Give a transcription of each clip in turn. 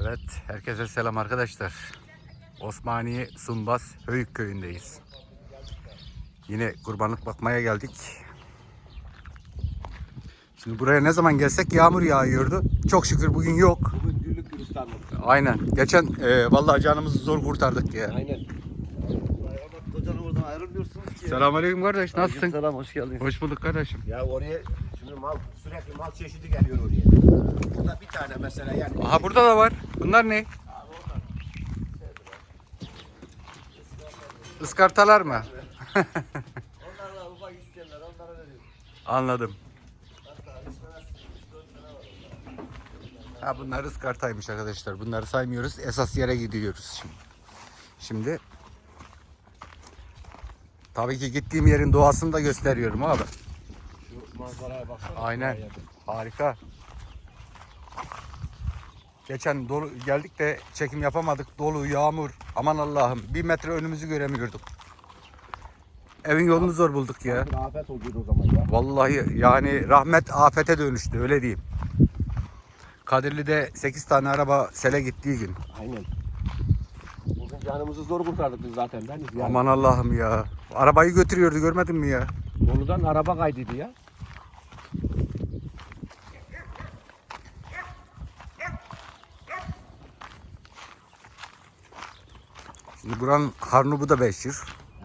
Evet, herkese selam arkadaşlar. Osmaniye Sumbas Höyük köyündeyiz. Yine kurbanlık bakmaya geldik. Şimdi buraya ne zaman gelsek yağmur yağıyordu. Çok şükür bugün yok. Bugün güllük gülistanlık. Aynen. Geçen e, vallahi canımızı zor kurtardık ya. Aynen. Kocanı oradan ayrılmıyorsunuz ki. Selamünaleyküm kardeş. Nasılsın? Selam hoş geldin. Hoş bulduk kardeşim. Ya oraya şimdi mal sürekli mal çeşidi geliyor oraya. Burada bir tane mesela yani. Aha burada da var. Bunlar ne? Iskartalar mı? Onlarla ufak isteyenler onlara veriyorum. Anladım. Ha bunlar ıskartaymış arkadaşlar. Bunları saymıyoruz. Esas yere gidiyoruz şimdi. Şimdi tabii ki gittiğim yerin doğasını da gösteriyorum abi. Şu manzaraya baksana. Aynen. Harika. Geçen dolu geldik de çekim yapamadık. Dolu, yağmur. Aman Allah'ım. Bir metre önümüzü göremiyorduk. Evin yolunu zor bulduk ya. Afet oluyordu o zaman ya. Vallahi yani rahmet afete dönüştü öyle diyeyim. Kadirli'de 8 tane araba sele gittiği gün. Aynen. Bugün canımızı zor kurtardık biz zaten. Ben yani Aman Allah'ım ya. Arabayı götürüyordu görmedin mi ya? Yoldan araba kaydıydı ya. Şimdi buranın Harnub'u da beşir.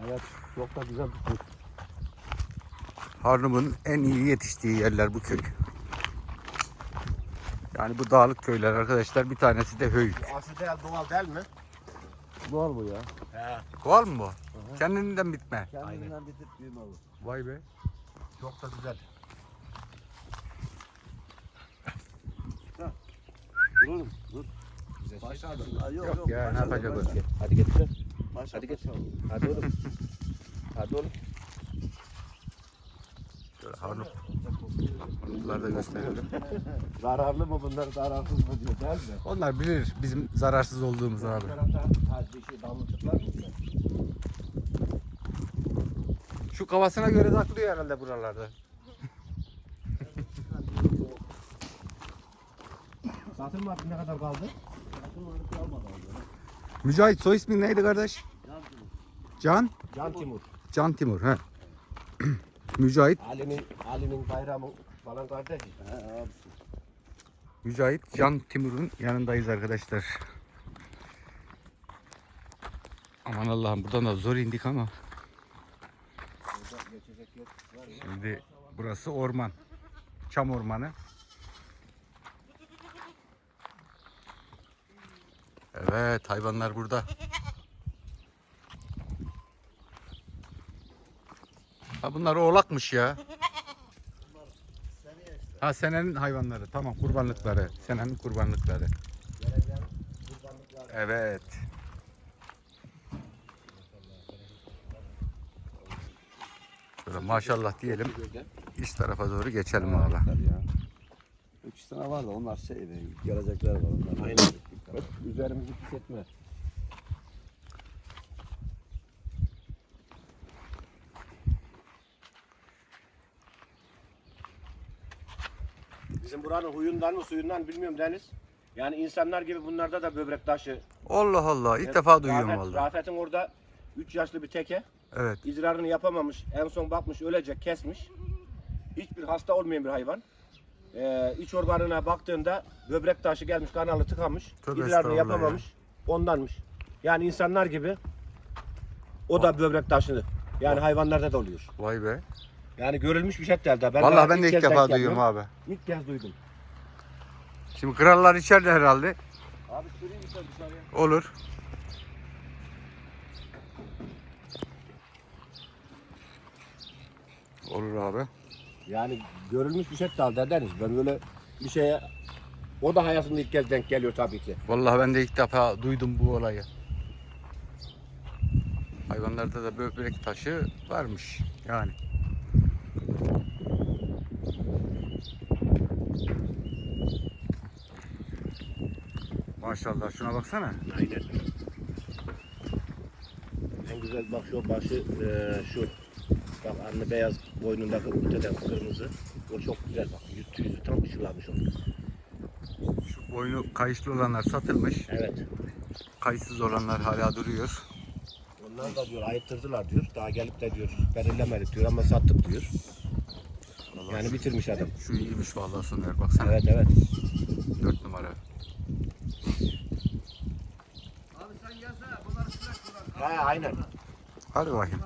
Evet. Çok da güzel bir kuş. Harnub'un en iyi yetiştiği yerler bu köy. Yani bu dağlık köyler arkadaşlar. Bir tanesi de Höyük. Değil doğal değil mi? Doğal bu ya. He. Doğal mı bu? Kendinden bitme. Kendinden bitip büyüme bu. Vay be. Çok da güzel. Dur oğlum dur. Yok Yok ya, ne yapacak o? Hadi getir. Hadi getir. Hadi oğlum. Hadi oğlum. Şöyle Harnub. Harnub'ları da gösterelim. Zararlı mı bunlar zararsız mı diyor değil mi? Onlar bilir bizim zararsız olduğumuzu abi. Bu tarafta ha, bir şey mı? Şu kafasına göre de atlıyor herhalde buralarda. Satır mı ne kadar kaldı? Mücahit soy ismin neydi kardeş? Can? Can Timur. Can Timur he. Mücahit, Ali'nin Ali'nin bayramı falan kardeşi. He abisi. Mücahit Can Timur'un yanındayız arkadaşlar. Aman Allah'ım buradan da zor indik ama. Şimdi burası orman. Çam ormanı. Evet hayvanlar burada. Ha bunlar oğlakmış ya. Ha senenin hayvanları. Tamam kurbanlıkları. Senenin kurbanlıkları. Evet. Şöyle maşallah diyelim. İç tarafa doğru geçelim abi. ya. Üç tane var da onlar şey gelecekler var onlar. Aynen. Hep üzerimizi pis etme. Bizim buranın huyundan mı suyundan bilmiyorum Deniz. Yani insanlar gibi bunlarda da böbrek taşı. Allah Allah ilk defa duyuyorum Rafet- vallahi. Rafet'in orada 3 yaşlı bir teke. Evet. İdrarını yapamamış. En son bakmış ölecek kesmiş. Hiçbir hasta olmayan bir hayvan. Ee, iç organına baktığında böbrek taşı gelmiş kanalı tıkamış. Tövbe İdrarını estağfurullah yapamamış. Ondanmış. Yani insanlar gibi o da böbrek taşı. Yani hayvanlarda da oluyor. Vay be. Yani görülmüş bir şey değil. Ben Vallahi daha ben de ilk kez defa denk duyuyorum geliyorum. abi. İlk kez duydum. Şimdi krallar içeride herhalde. Abi süreyim sen dışarıya? Olur. Olur abi. Yani görülmüş bir şey değil Deniz. Ben böyle bir şeye o da hayatında ilk kez denk geliyor tabii ki. Vallahi ben de ilk defa duydum bu olayı. Hayvanlarda da böbrek taşı varmış yani. Maşallah şuna baksana. Aynen. En güzel bak şu başı eee, şu bak anne beyaz boynundaki öteden kırmızı. O çok güzel bak. Yüzü yüzü tam ışılamış o. Şu Boynu kayışlı olanlar satılmış. Evet. Kayıtsız olanlar hala duruyor. Onlar da diyor ayıttırdılar diyor. Daha gelip de diyor belirlemedik diyor ama sattık diyor. Yani bitirmiş adam. Şu iyiymiş vallahi Soner baksana. Evet evet. 4 numara. Abi sen gelsene bunları sürekli buradan. He aynen. Hadi bakayım.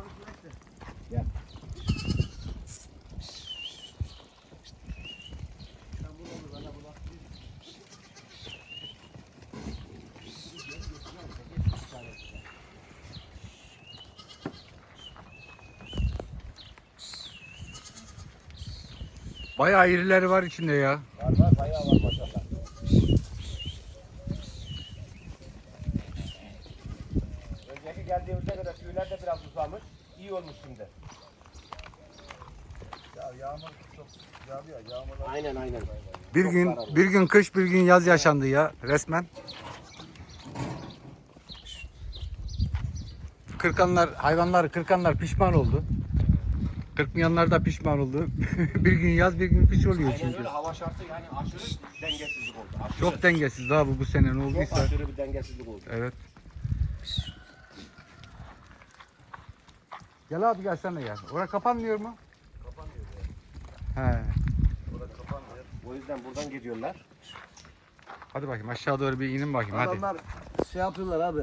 Bayağı irileri var içinde ya. Var var bayağı var maşallah. Önceki geldiğimizde göre tüyler de biraz uzamış. İyi olmuş şimdi. Ya yağmur çok yağdı ya yağmurlar. Aynen aynen. Bir Çok gün zararlı. bir gün kış bir gün yaz yaşandı ya resmen. Kırkanlar hayvanlar kırkanlar pişman oldu. Kırkmayanlar da pişman oldu. bir gün yaz bir gün kış oluyor Aynen çünkü. öyle hava şartı yani aşırı dengesizlik oldu. Aşırı, Çok dengesizdi ha bu bu sene ne çok olduysa. aşırı bir dengesizlik oldu. Evet. Gel abi gelsene gel. Orası kapanmıyor mu? Kapanmıyor He. Ya. O yüzden buradan gidiyorlar. Hadi bakayım aşağı doğru bir inin bakayım hadi. Adamlar şey yapıyorlar abi.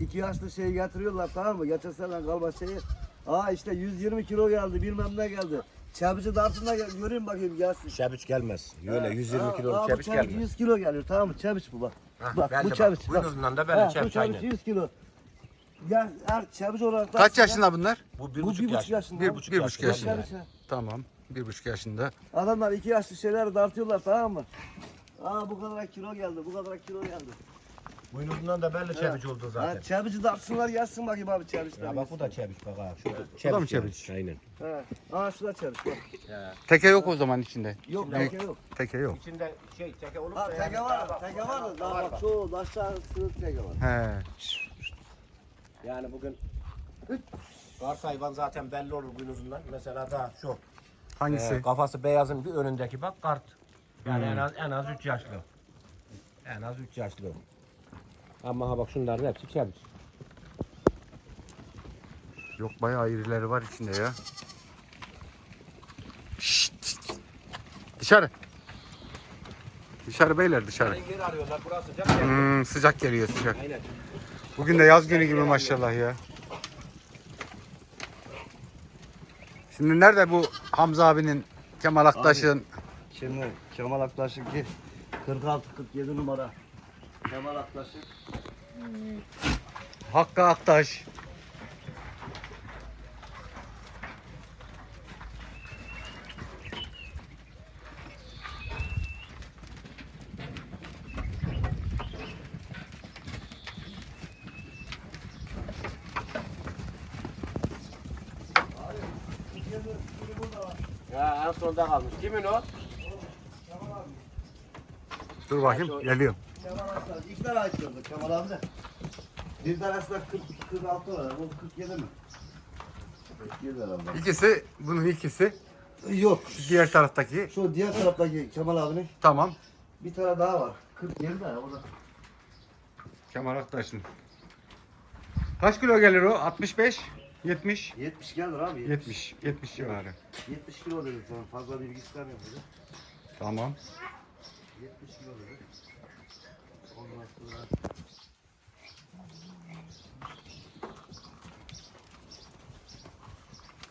İki yaşlı şeyi getiriyorlar tamam mı? Sene kalma şeyi. Aa işte 120 kilo geldi bilmem ne geldi. Çabici dartında gel, göreyim bakayım gelsin. Şebiç gelmez. Öyle Ha, 120 ha, kiloluk aa, bu şebiç çabiç gelmez. 100 kilo geliyor tamam mı? Çabiç bu bak. Hah, bak belli bu bak. Buyurundan da Ha, böyle bu çabiç aynen. 100 kilo. Gel her çabiç olarak Kaç ya. yaşında bunlar? Bu bir Bu buçuk bir buçuk yaş. yaşında. Bir buçuk Bir buçuk yaş. yaşında. Çabiç ya. Tamam. Bir buçuk yaşında. Adamlar iki yaşlı şeyler dartıyorlar tamam mı? Aa bu kadar kilo geldi, bu kadar kilo geldi. Buyurundan da belli çebiç oldu Ha, zaten. çabici dartsınlar gelsin bakayım abi çabiç. Ya bak bu da çebiç bak ha. Şu Bu da mı çebiç? Aynen. He. Aa şu da çabiç bak. Teke yok o zaman içinde. Yok Ne? teke yok. Teke yok. İçinde şey teke olup Ha da teke yani var, daha bak, teke var da daha var bak şu aşağı sığır teke var. He. Yani bugün Kars hayvan zaten belli olur günüzünden. Mesela da şu. Hangisi? e, kafası beyazın bir önündeki bak kart. Yani en az en az 3 yaşlı. En az 3 yaşlı. Ama ha bak şunların hepsi çebiç. Yok bayağı irileri var içinde ya. Şşt. Dışarı. Dışarı beyler dışarı. Yani arıyorlar burası sıcak. Hmm, sıcak geliyor sıcak. Aynen. Bugün de yaz günü gibi maşallah ya. Şimdi nerede bu Hamza abinin, Kemal Aktaş'ın? Şimdi Kemal Aktaş'ın ki 46-47 numara. Kemal Aktaş'ın. Hakkı Aktaş. Sonunda kalmış. Kimin o? Dur bakayım geliyorum. Kemal. İki tane açıyordu Kemal abi de. Bir tanesi de 40, 46 lira. Bu 47 mi? 47 lira. bak. İkisi, bunun ikisi. Yok. Diğer taraftaki. Şu diğer taraftaki Kemal abinin Tamam. bir tane daha var. 47 lira o da. Kemal Aktaş'ın. Kaç kilo gelir o? 65? 70? 70 gelir abi. 70. 70 civarı. 70 kilo dedi sana. Fazla bilgi istemiyorum dedi. Tamam. 70 kilo dedi. Ondan sonra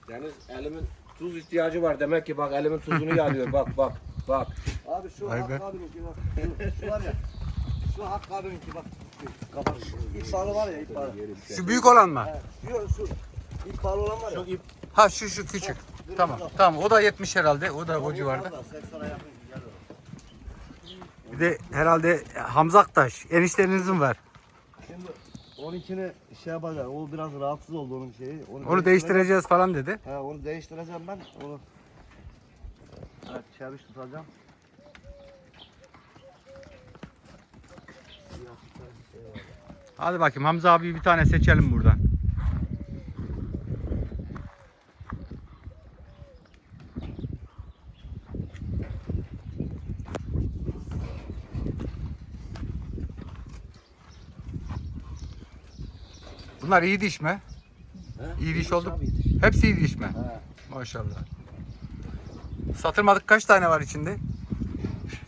Yani elimin tuz ihtiyacı var demek ki bak elimin tuzunu yalıyor bak bak bak. Abi şu Vay be. Hakkı abininki bak. Şu, şu var ya. Şu Hakkı abininki bak. Kapat. İp balı var ya ip balı. Şu büyük olan mı? He, Şu, şu ip balı olan var ya. Şu ip Ha şu şu küçük. Tamam. Tamam o da 70 herhalde. O da o civarda. 80'e yakın gelir o. Bir de herhalde Hamza Aktaş. Eniştenizin var. Şimdi 12'ni şey yapacağım. O biraz rahatsız oldu onun şeyi. Onu değiştireceğiz falan dedi. He onu değiştireceğim ben. Onu Evet, çeviş tutacağım. Hadi bakayım Hamza abi bir tane seçelim buradan. Bunlar iyi diş mi? He? İyi diş oldu. Hepsi iyi diş mi? He. Maşallah. Satılmadık kaç tane var içinde?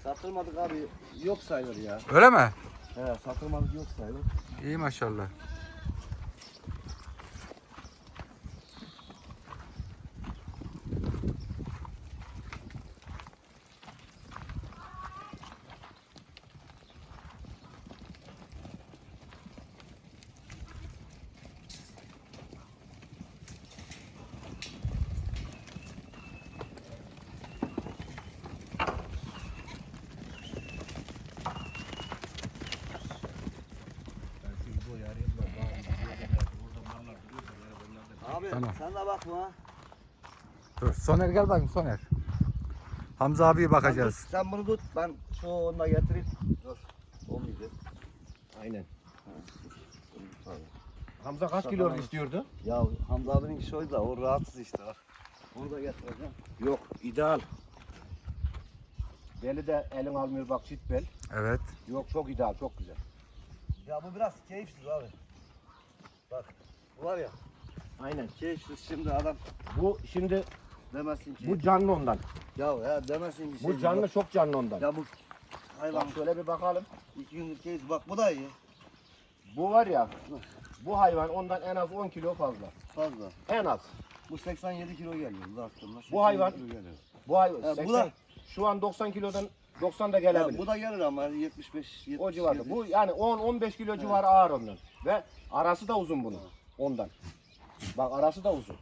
Satılmadık abi yok sayılır ya. Öyle mi? He satılmadık yok sayılır. İyi maşallah. Abi Tamam. sen de bakma. Dur Soner gel bakayım Soner. Hamza abiye bakacağız. Sen, tut, sen bunu tut ben şu onunla getireyim. Dur. Olmayacak. Aynen. Abi. Hamza kaç kilo istiyordu? Ya Hamza abinin işi oydu da o rahatsız işte bak. Onu da getireceğim. Yok ideal. Beli de elin almıyor bak çift bel. Evet. Yok çok ideal çok güzel. Ya bu biraz keyifsiz abi. Bak bu var ya Aynen. keyifsiz şimdi adam Bu şimdi demesin ki. bu canlı ondan. Ya ya demesin ki. Bu şey, canlı çok canlı ondan. Ya bu hayvan Bak şöyle bir bakalım. iki gündür keyif bak bu da iyi. Bu var ya bu hayvan ondan en az 10 kilo fazla. Fazla. En az. Bu 87 kilo geliyor. Bu hayvan- 87 kilo geliyor. Bu hayvan Ha, bu 80, da- şu an 90 kilodan 90 da Ya, gelebilir. bu da gelir ama 75 70 o civarda. Bu yani 10-15 kilo civarı ağır ondan. Ve arası da uzun bunun. Ondan. Bak arası da uzun.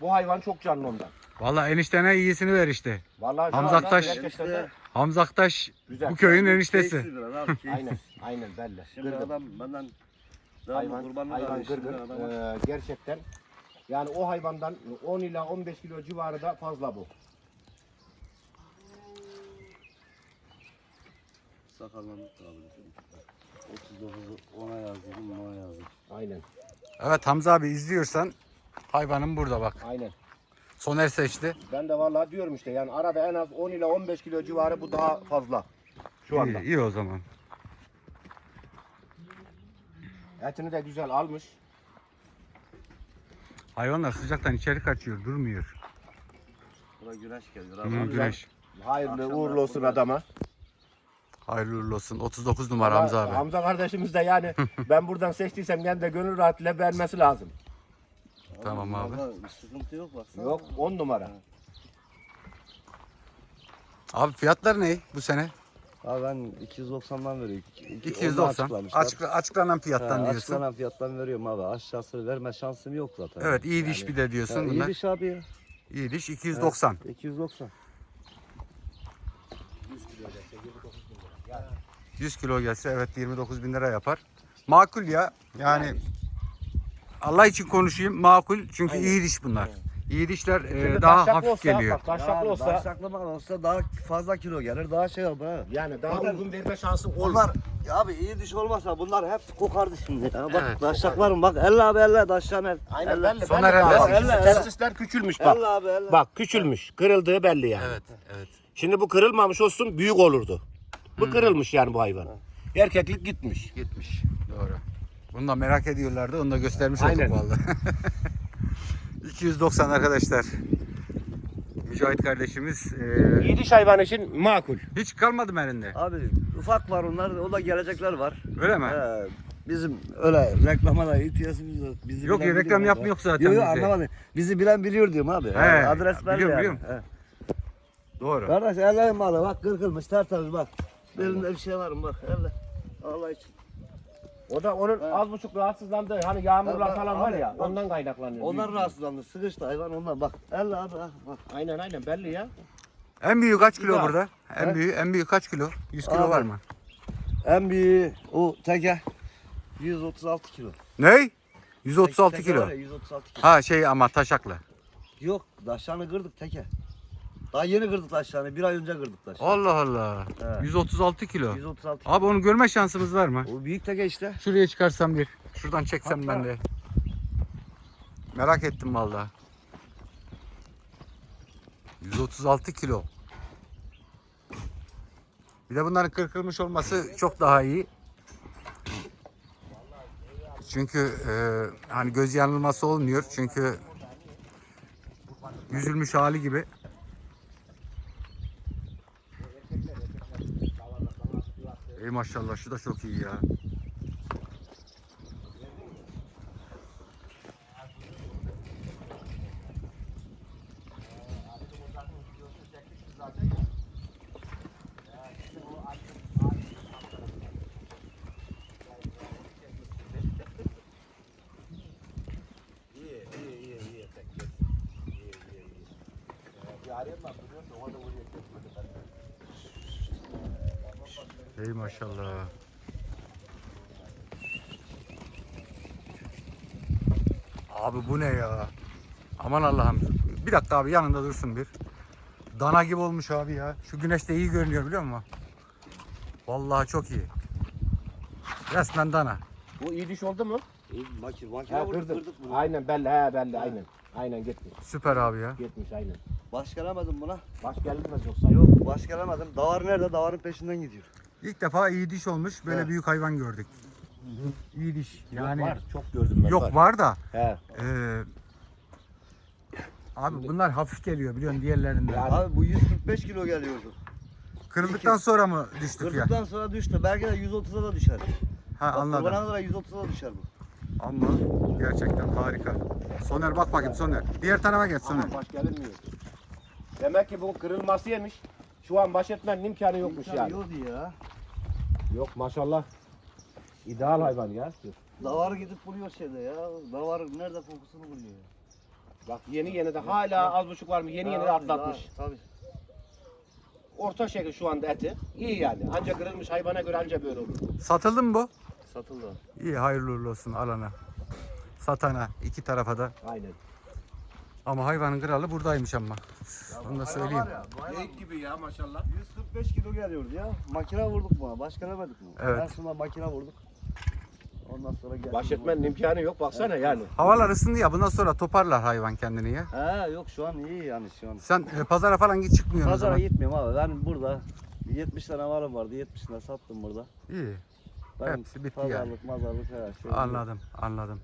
Bu hayvan çok canlı ondan. Vallahi eniştene iyisini ver işte. Vallahi şu Hamza anda Aktaş- gerçekten de- Hamza Aktaş Güzel. bu köyün eniştesi. Aynen. Aynen belli. Şimdi Gırgır. adam benden daha hayvan, kurbanlık hayvan arıyor şimdi gırgır. adama. Ee, gerçekten yani o hayvandan 10 ila 15 kilo civarı da fazla bu. Sakallandık abi. 39'u ona yazdım, ona yazdım. Aynen. Evet Hamza abi izliyorsan hayvanın burada bak. Aynen. Soner seçti. Ben de vallahi diyorum işte yani arada en az 10 ila 15 kilo civarı bu daha fazla. Şu anda. İyi, iyi o zaman. Etini de güzel almış. Hayvanlar sıcaktan içeri kaçıyor, durmuyor. Bura güneş geliyor Hı, abi. güneş. Hayırlı Akşamlar uğurlu olsun adama. Hayırlı uğurlu olsun. 39 numara Hamza abi. Hamza kardeşimiz de yani ben buradan seçtiysem kendi de gönül rahatlığıyla beğenmesi lazım. Tamam abi. Vallahi Sıkıntı yok baksana. Yok 10 numara. Abi fiyatlar ne bu sene? Abi ben 290'dan veriyorum. İki- iki- onu 290. açıklamışlar. Açıkla, açıklanan fiyattan Ha, diyorsun. Açıklanan fiyattan veriyorum abi. Aşağısı verme şansım yok zaten. Evet iyi diş bir de diyorsun Ya, iyi bunlar. diş abi ya. İyi diş 290. 290. 100 kilo gelse evet 29 bin lira yapar. Makul ya. Yani Allah için konuşayım makul çünkü Aynen. iyi diş bunlar. İyi dişler e, daha taşaklı hafif olsa, geliyor. Bak taşaklı Yani olsa Taşaklı mal olsa daha fazla kilo gelir. Daha şey olur ha. yani daha Zaten- uygun verme şansın olur. Bunlar ya abi iyi diş olmasa bunlar hepsi kokardı şimdi. Ya bak Evet, taşaklarım bak elle abi elle taşlan el. Aynen elle. belli. Soner Elle, elle. Testisler küçülmüş bak. Elle abi elle. Bak küçülmüş. Kırıldığı belli yani. Evet, evet. Şimdi bu kırılmamış olsun büyük olurdu. Bu kırılmış yani bu hayvan. Erkeklik gitmiş. Gitmiş. Doğru. Bunu da merak ediyorlardı. Onu da göstermiş Aynen. olduk vallahi. 290 arkadaşlar. Mücahit kardeşimiz e, İyi diş hayvan için makul. hiç kalmadı mı elinde? Abi ufak var onlar o da gelecekler var. Öyle mi? He, bizim öyle reklama da ihtiyacımız yok. Bizi Yok, bilen reklam biliyor yapmıyor abi. zaten Yok yok bizde. anlamadım. Bizi bilen biliyor diyorum abi. He, adres belli biliyorum, yani. biliyorum. He. Doğru. Kardeş elle malı bak kırkılmış tertemiz bak. Belinde bir şey var mı bak elle. Allah için. O da onun Evet. az buçuk rahatsızlandığı hani yağmurlar Evet, falan abi, var ya bak. ondan kaynaklanıyor. Onlar büyük. rahatsızlandı. Sıkıştı hayvan ondan bak. Elle abi bak. bak. Aynen aynen belli ya. En büyük kaç kilo Güzel. burada? En He? büyük en büyük kaç kilo? 100 kilo Abi. var mı? En büyüğü o teke 136 kilo. Ne? 136 Teke kilo. var ya, 136 kilo. Ha şey ama taşaklı. Yok taşlarını kırdık teke. Daha yeni kırdık taşlarını. Bir ay önce kırdık taşlarını. Allah Allah. He. 136 kilo. 136 kilo. Abi onu görme şansımız var mı? O büyük teke işte. Şuraya çıkarsam bir. Şuradan çeksem Hatta- ben de. Merak ettim vallahi. 136 kilo. Bir de bunların kırkılmış olması çok daha iyi. Çünkü e, hani göz yanılması olmuyor. Çünkü yüzülmüş hali gibi. Ey maşallah şu da çok iyi ya. İyi, iyi, iyi, iyi. Tek tek. İyi, iyi, iyi. Ee, Bir arayayım ben biliyorum da o da oraya gitmedi ben. Ey maşallah. Abi bu ne ya? Aman Allah'ım. Bir dakika abi yanında dursun bir. Dana gibi olmuş abi ya. Şu güneşte iyi görünüyor biliyor musun? Vallahi çok iyi. Resmen dana. Bu iyi diş oldu mu? İyi, makine, makine Ha, vurduk, kırdık bunu. Aynen belli, he belli, aynen. Aynen gitmiş. Süper abi ya. Gitmiş aynen. Baş gelemedim buna. Baş geldi mi yoksa? Yok baş gelemedim. Davar nerede? Davarın peşinden gidiyor. İlk defa iyi diş olmuş. Böyle Evet. büyük hayvan gördük. İyi diş. Yani Yok, var. Çok gördüm ben. yok var da He. eee, abi bunlar hafif geliyor biliyorsun diğerlerinden. Yani- Abi bu 145 kilo geliyordu. Kırıldıktan sonra mı düştük ya? Kırdıktan sonra düştü. Belki de 130'a da düşer. Ha Bak, anladım. Kurbana kadar 130'a da düşer bu. Ama gerçekten harika. Soner bak bakayım Soner. Diğer tarafa geç Soner. Ama baş gelinmiyor. Demek ki bu kırılması yemiş. Şu an baş etmenin imkanı yokmuş yani. Yoktu ya. Yok maşallah. İdeal hayvan ya. Davar gidip buluyor şeyde ya. Davar nerede kokusunu buluyor ya. Bak yeni yeni de hala az buçuk var mı? Yeni yeni de atlatmış. Tabii. Orta şekil şu anda eti. İyi yani. Ancak kırılmış hayvana göre anca böyle olur. Satıldı mı bu? Satıldı. İyi hayırlı uğurlu olsun alana. Satana iki tarafa da. Aynen. Ama hayvanın kralı buradaymış ama. Onu da söyleyeyim. Geyik gibi ya maşallah. 145 kilo geliyordu ya. Makine vurduk buna. Baş gelemedik mi? Evet. Sonunda makine vurduk. Ondan sonra geldi. Baş etmenin imkanı yok baksana yani. Havalar ısındı ya bundan sonra toparlar hayvan kendini ya. He yok şu an iyi yani şu an. Sen e, pazara falan git çıkmıyorsun o Pazara zaman. gitmiyorum abi. Ben burada 70 tane varım vardı. 70'ine sattım burada. İyi. Ben Hepsi bitti yani. pazarlık, mazarlık her şey. Anladım, anladim.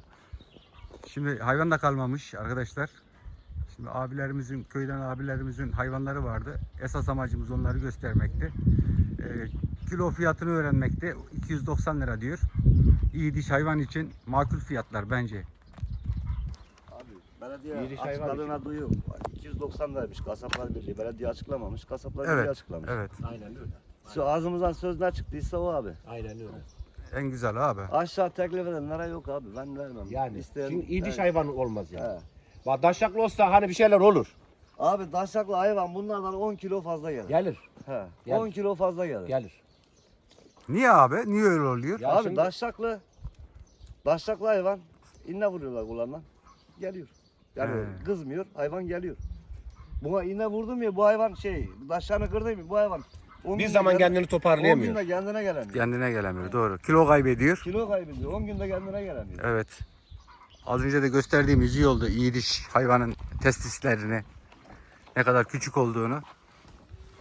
Şimdi hayvan da kalmamış arkadaşlar. Şimdi abilerimizin, köyden abilerimizin hayvanları vardı. Esas amacımız onları göstermekti. Ee, kilo fiyatını öğrenmekti. 290 lira diyor. İyi diş hayvan için makul fiyatlar bence. Abi belediye İyi diş hayvan açıkladığına duyuyor. 290 liraymış Kasaplar Birliği. Belediye açıklamamış. Kasaplar Evet, Birliği açıklamış. evet. Aynen öyle. Şu ağzımızdan söz ne çıktıysa o abi. Aynen öyle. En güzel abi. Aşağı teklif edenlere yok abi. Ben vermem. Yani İsteyen- şimdi iyi diş Evet. hayvanı olmaz yani. He. Bak daşaklı olsa hani bir şeyler olur. Abi daşaklı hayvan bunlardan 10 kilo fazla gelir. Gelir. He. Gel. 10 kilo fazla gelir. Gelir. Niye abi? Niye öyle oluyor? Ya abi şimdi- daşaklı hayvan inne vuruyorlar kulağından. Geliyor. Yani He. kızmıyor. Hayvan geliyor. Buna iğne vurdum ya bu hayvan şey daşağını kırdım ya bu hayvan. Bir zaman kend- kendini 10 toparlayamıyor. günde kendine gelemiyor. Kendine gelemiyor. Doğru. Kilo kaybediyor. Kilo kaybediyor. 10 günde kendine gelemiyor. Evet. Az önce de gösterdiğim iyi oldu. İyi diş hayvanın testislerini. Ne kadar küçük olduğunu.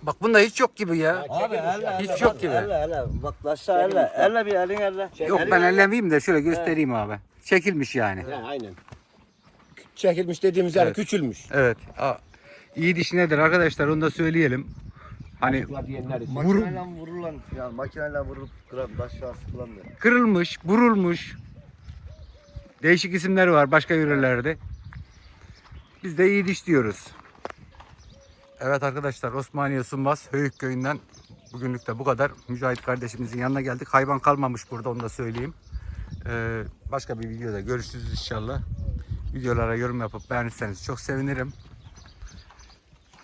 Bak bunda hiç yok gibi ya. Abi elle Hiç elle, yok bak, gibi. Elle elle. Bak aşağı elle. Elle bir elin elle. Yok ben ellemeyeyim de şöyle göstereyim abi. Çekilmiş yani. He, aynen. Çekilmiş dediğimiz yani Evet. küçülmüş. Evet. Aa, iyi diş nedir arkadaşlar onu da söyleyelim. Hani diyenler için. Vur- Makineyle vurulan yani makineyle vurup kıran aşağı sıkılan diyor. kırılmış, burulmuş. Değişik isimleri var başka yörelerde. Biz de iyi diş diyoruz. Evet arkadaşlar Osmaniye Sunbaz Höyük köyünden bugünlük de bu kadar. Mücahit kardeşimizin yanına geldik. Hayvan kalmamış burada onu da söyleyeyim. Ee, başka bir videoda görüşürüz inşallah. Videolara yorum yapıp beğenirseniz çok sevinirim.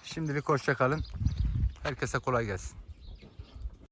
Şimdilik hoşça kalın. Herkese kolay gelsin.